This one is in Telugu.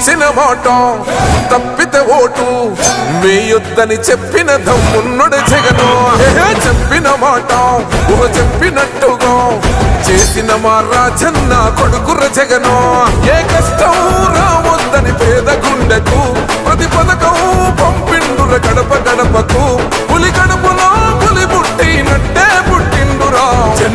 ఇచ్చిన మాట తప్పితే ఓటు. వేయొద్దని చెప్పిన దమ్మున్నడు జగను. చెప్పిన మాట ఊహ చెప్పినట్టుగా. చేసిన మా రాజన్న కొడుకుర జగను. ఏ కష్టం రావద్దని పేద గుండెకు